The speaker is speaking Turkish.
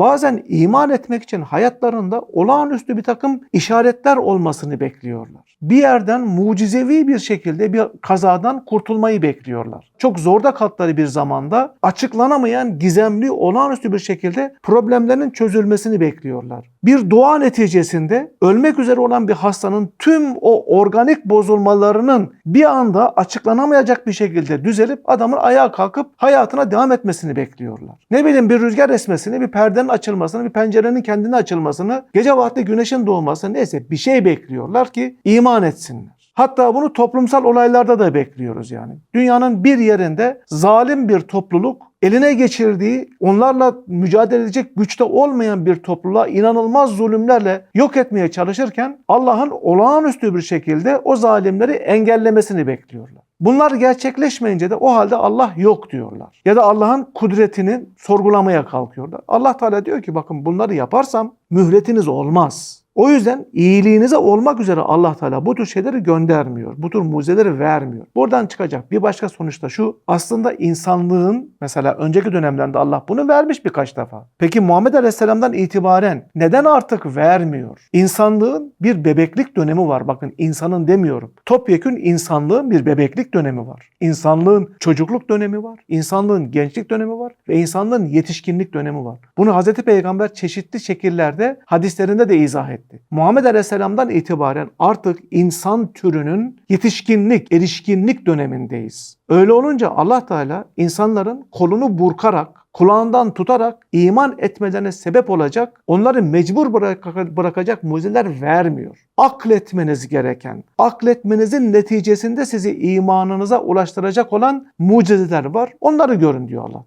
bazen iman etmek için hayatlarında olağanüstü bir takım işaretler olmasını bekliyorlar. Bir yerden mucizevi bir şekilde bir kazadan kurtulmayı bekliyorlar. Çok zorda kaldıkları bir zamanda açıklanamayan gizemli olağanüstü bir şekilde problemlerin çözülmesini bekliyorlar. Bir dua neticesinde ölmek üzere olan bir hastanın tüm o organik bozulmalarının bir anda açıklanamayacak bir şekilde düzelip adamın ayağa kalkıp hayatına devam etmesini bekliyorlar. Ne bileyim bir rüzgar esmesini, bir perdenin açılmasını, bir pencerenin kendine açılmasını, gece vakti güneşin doğmasını neyse bir şey bekliyorlar ki iman etsinler. Hatta bunu toplumsal olaylarda da bekliyoruz yani. Dünyanın bir yerinde zalim bir topluluk eline geçirdiği, onlarla mücadele edecek güçte olmayan bir topluluğa inanılmaz zulümlerle yok etmeye çalışırken Allah'ın olağanüstü bir şekilde o zalimleri engellemesini bekliyorlar. Bunlar gerçekleşmeyince de o halde Allah yok diyorlar. Ya da Allah'ın kudretini sorgulamaya kalkıyorlar. Allah Teala diyor ki bakın bunları yaparsam mühletiniz olmaz. O yüzden iyiliğinize olmak üzere Allah Teala bu tür şeyleri göndermiyor. Bu tür mucizeleri vermiyor. Buradan çıkacak bir başka sonuç da şu. Aslında insanlığın mesela önceki dönemlerde Allah bunu vermiş birkaç defa. Peki Muhammed Aleyhisselam'dan itibaren neden artık vermiyor? İnsanlığın bir bebeklik dönemi var. Bakın insanın demiyorum. Topyekün insanlığın bir bebeklik dönemi var. İnsanlığın çocukluk dönemi var. İnsanlığın gençlik dönemi var. Ve insanlığın yetişkinlik dönemi var. Bunu Hazreti Peygamber çeşitli şekillerde hadislerinde de izah etti. Muhammed Aleyhisselam'dan itibaren artık insan türünün yetişkinlik, erişkinlik dönemindeyiz. Öyle olunca Allah Teala insanların kolunu burkarak, kulağından tutarak iman etmelerine sebep olacak, onları mecbur bırak- bırakacak mucizeler vermiyor. Akletmeniz gereken, akletmenizin neticesinde sizi imanınıza ulaştıracak olan mucizeler var. Onları görün diyor Allah.